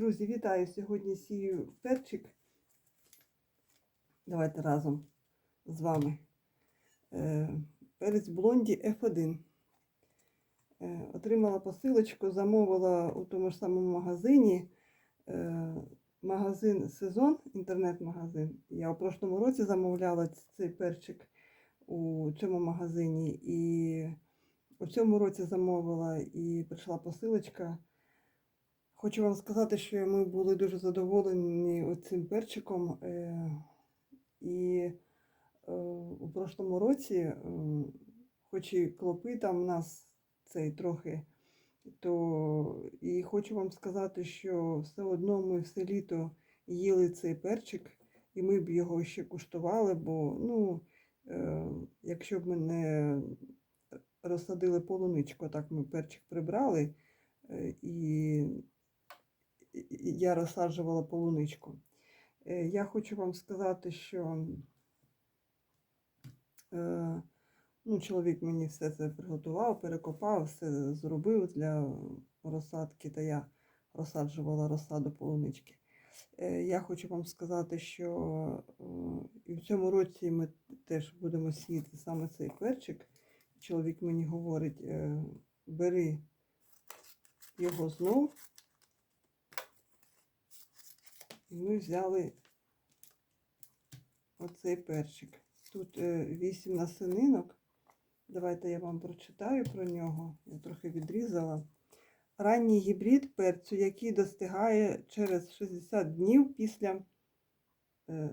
Друзі, вітаю! Сьогодні сію перчик. Давайте разом з вами. Е, Перець блонді F1. Е, Отримала посилочку, замовила у тому ж самому магазині. Е, Магазин Сезон, інтернет-магазин. Я у прошлому році замовляла цей перчик у цьому магазині. І у цьому році замовила і прийшла посилочка. Хочу вам сказати, що ми були дуже задоволені цим перчиком. е, І е, у прошлому році, е, хоч і клопи там у нас цей трохи, то і хочу вам сказати, що все одно ми все літо їли цей перчик, і ми б його ще куштували, бо ну, якщо б ми не розсадили полуничку, так ми перчик прибрали. і я розсаджувала полуничку. Е, Я хочу вам сказати, що е, ну, чоловік мені все це приготував, перекопав, все зробив для розсадки, та я розсаджувала розсаду полунички. Е, Я хочу вам сказати, що і в цьому році ми теж будемо сіяти саме цей перчик. Чоловік мені говорить, е, бери його знов. І ми взяли оцей перчик. Тут е, 8 насенинок. Давайте я вам прочитаю про нього. Я трохи відрізала. Ранній гібрид перцю, який достигає через 60 днів після е,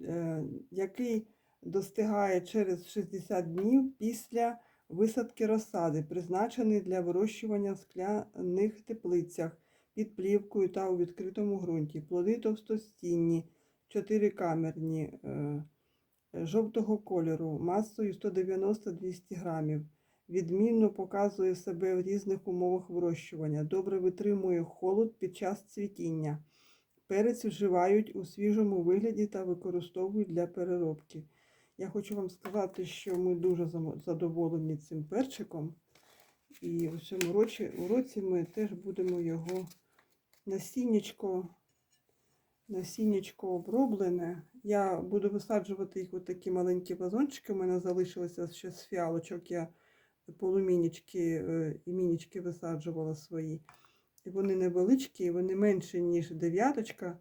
е, який достигає через 60 днів після висадки розсади, призначений для вирощування в скляних теплицях під плівкою та у відкритому ґрунті. Плоди товстостінні, чотирикамерні, е, жовтого кольору, масою 190-200 грамів. Відмінно показує себе в різних умовах вирощування. Добре витримує холод під час цвітіння. Перець вживають у свіжому вигляді та використовують для переробки. Я хочу вам сказати, що ми дуже задоволені цим перчиком. І у цьому році, ми теж будемо його насіннячко, насіннячко оброблене. Я буду висаджувати їх у такі маленькі вазончики. У мене залишилося ще з фіалочок. Я полумінічки е, і мінічки висаджувала свої. І вони невеличкі, вони менші, ніж дев'яточка.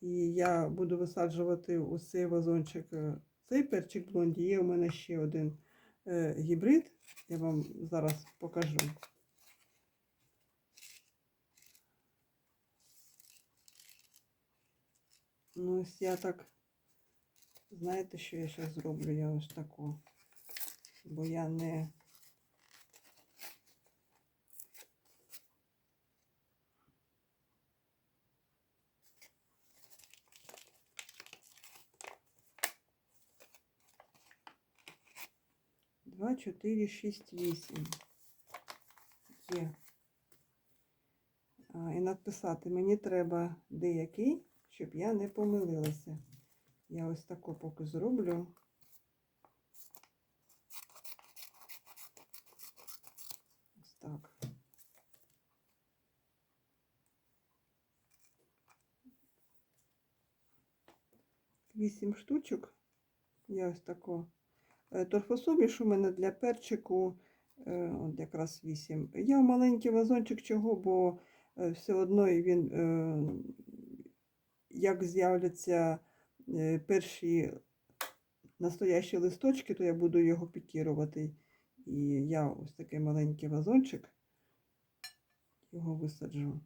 І я буду висаджувати у цей вазончик е, цей перчик блонді. Є у мене ще один е, гібрид. Я вам зараз покажу. Ну, ось я так, знаєте, що я зараз зроблю? Я ось таку, бо я не. Два, чотири, шість, вісім. Є. А, і написати мені треба деякий, щоб я не помилилася. Я ось таку поки зроблю. Ось так. Вісім штучок. Я ось тако. Е, Торфосуміш у мене для перчику, е, от якраз 8. Я маленький вазончик чого, бо е, все одно він, як з'являться е, перші настоящі листочки, то я буду його пікірувати. І я ось такий маленький вазончик його висаджу.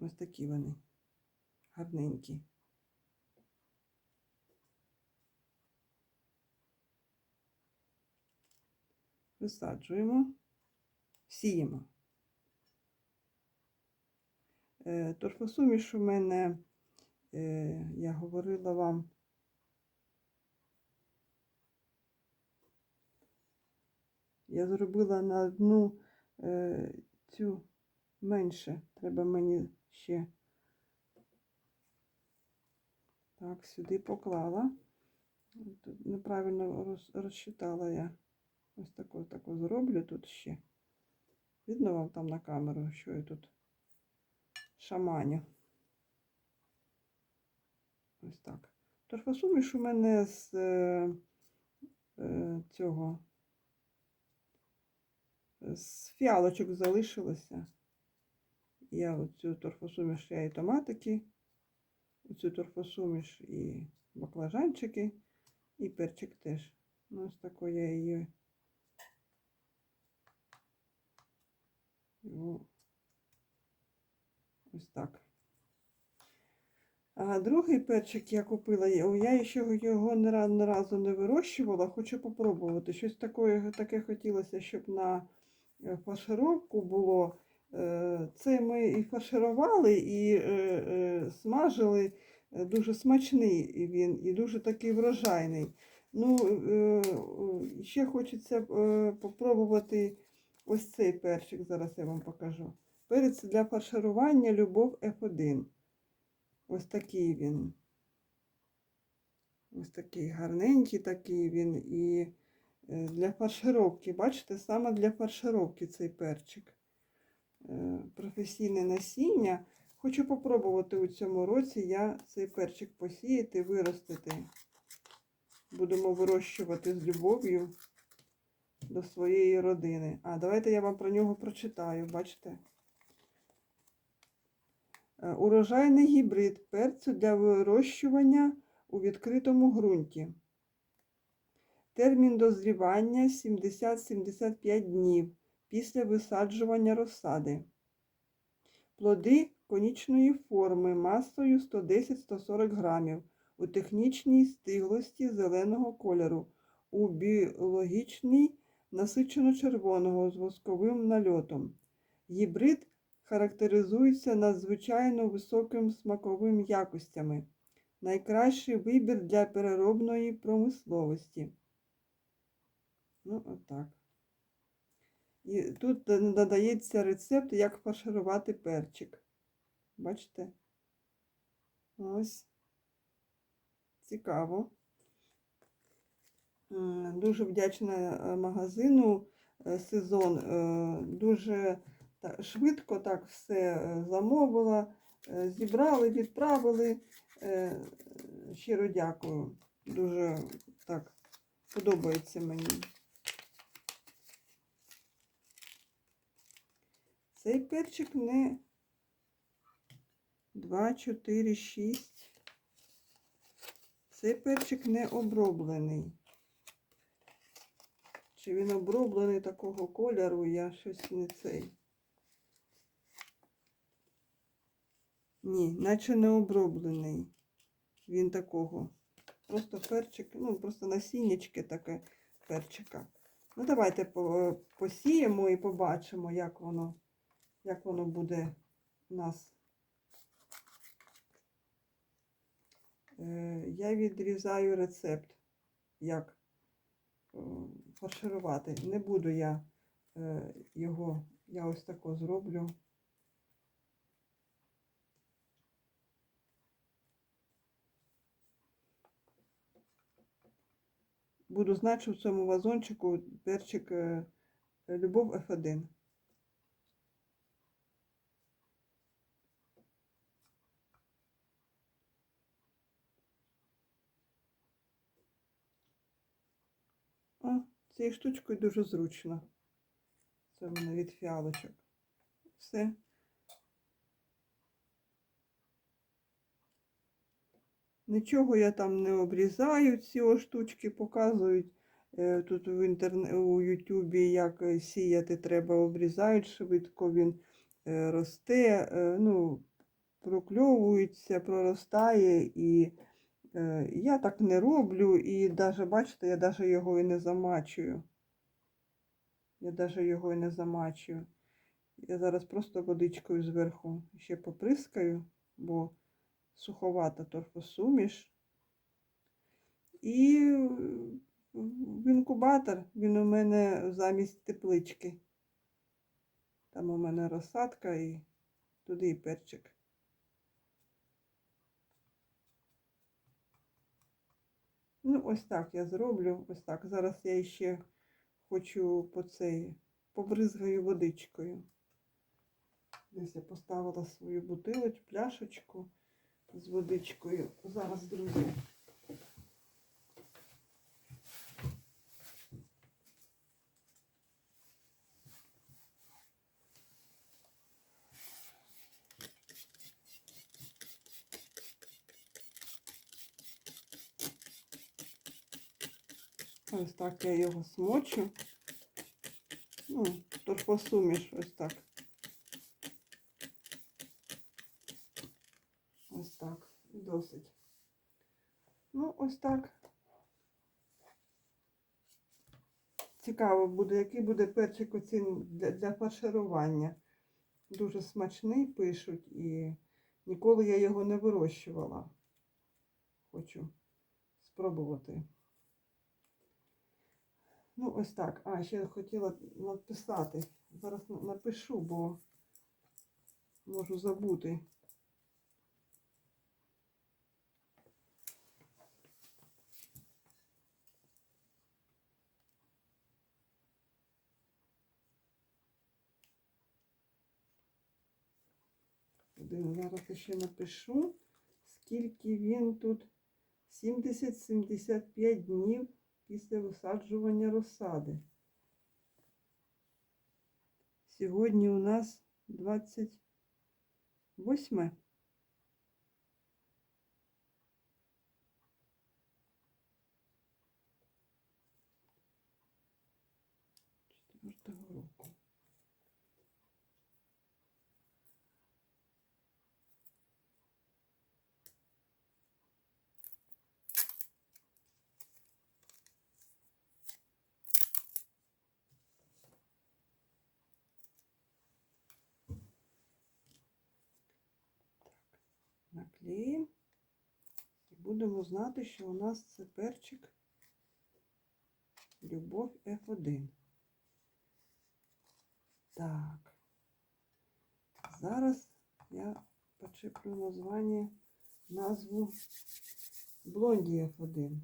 Ось такі вони гарненькі. висаджуємо, сіємо. Е, Торфосуміш у мене, е, я говорила вам, я зробила на одну е, цю менше, треба мені ще так, сюди поклала. Тут неправильно роз, розчитала я. Ось таку таку зроблю тут ще. Видно вам там на камеру, що я тут шаманю. Ось так. Торфосуміш у мене з е, е, цього з фіалочок залишилося. Я оцю торфосуміш, я і томатики, оцю торфосуміш і баклажанчики, і перчик теж. Ну, ось такою я її. Ну, ось так. А другий перчик я купила, я ще його ні разу не вирощувала, хочу попробувати. Щось таке, таке хотілося, щоб на е, фаршировку було. Е, Це ми і фарширували, і е, смажили. Дуже смачний він і дуже такий врожайний. Ну, ще хочеться попробувати ось цей перчик, зараз я вам покажу. Перець для фарширування Любов F1. Ось такий він. Ось такий гарненький такий він. І е, для фаршировки, бачите, саме для фаршировки цей перчик. Е, Професійне насіння. Хочу попробувати у цьому році я цей перчик посіяти, виростити. Будемо вирощувати з любов'ю до своєї родини. А, давайте я вам про нього прочитаю, бачите? Е, Урожайний гібрид перцю для вирощування у відкритому ґрунті. Термін дозрівання 70-75 днів після висаджування розсади. Плоди конічної форми масою 110-140 грамів у технічній стиглості зеленого кольору, у біологічній насичено-червоного з восковим нальотом. Гібрид характеризується надзвичайно високим смаковим якостями. Найкращий вибір для переробної промисловості. Ну, отак. І тут надається рецепт, як фарширувати перчик. Бачите? Ось. Цікаво. Дуже вдячна е, магазину е, сезон. Е, Дуже швидко так все е, замовила, е, зібрали, відправили. Е, Щиро дякую. Дуже так подобається мені. Цей перчик не 2, 4, 6. Цей перчик не оброблений. Чи він оброблений такого кольору, я щось не цей. Ні, наче не оброблений. Він такого. Просто перчик, ну, просто насіннячки таке перчика. Ну, давайте посіємо і побачимо, як воно, як воно буде у нас. Е, Я відрізаю рецепт, як е, фарширувати. Не буду я е, його, я ось тако зроблю. Буду знати, в цьому вазончику перчик е, Любов F1. О, цією штучкою дуже зручно. Це в мене від фіалочок. Все. Нічого я там не обрізаю, ці штучки показують. е, Тут в інтерне... у Ютубі, як е, сіяти треба, обрізають швидко, він е, росте, ну, прокльовується, проростає. І я так не роблю. І навіть, бачите, я навіть його і не замачую. Я навіть його і не замачую. Я зараз просто водичкою зверху ще поприскаю, бо суховата торфосуміш. І в інкубатор він у мене замість теплички. Там у мене розсадка і туди і перчик. Ну, ось так я зроблю. Ось так. Зараз я ще хочу по цей побризгаю водичкою. Десь я поставила свою бутилочку, пляшечку з водичкою. Зараз, друзі. Ось так я його смочу. Ну, тож посуміш ось так. Ось так. Досить. Ну, ось так. Цікаво буде, який буде перчик оцін для, для фарширування. Дуже смачний пишуть і ніколи я його не вирощувала. Хочу спробувати. Ну, ось так. А, ще хотіла написати. Зараз напишу, бо можу забути. Один, зараз ще напишу, скільки він тут 70-75 днів після висаджування розсади. Сьогодні у нас 28. Наклеїмо і будемо знати, що у нас це перчик Любов F1. Так. Зараз я почеплю названня, назву Блонді F1.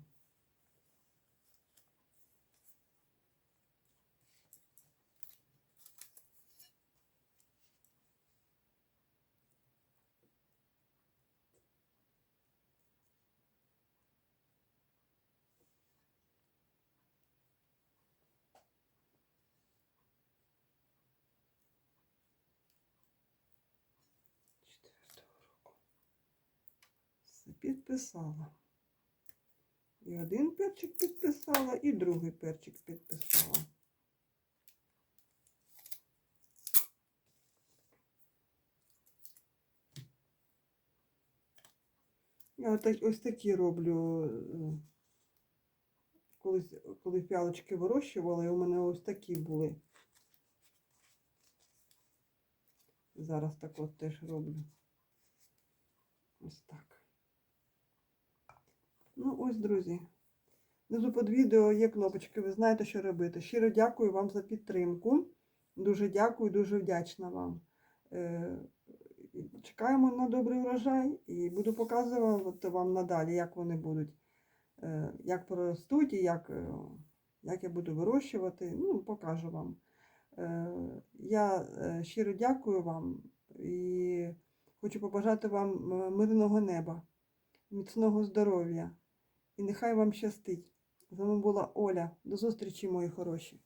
Підписала. І один перчик підписала, і другий перчик підписала. Я ось такі роблю. е, Колись, коли пялочки вирощувала, і у мене ось такі були. Зараз так от теж роблю. Ось так. Ну, ось, друзі. Внизу під відео є кнопочки, ви знаєте, що робити. Щиро дякую вам за підтримку. Дуже дякую, дуже вдячна вам. Е, Чекаємо на добрий урожай і буду показувати вам надалі, як вони будуть, е, як проростуть і як, е, як я буду вирощувати. Ну, покажу вам. Я щиро дякую вам і хочу побажати вам мирного неба, міцного здоров'я і нехай вам щастить. З вами була Оля. До зустрічі, мої хороші.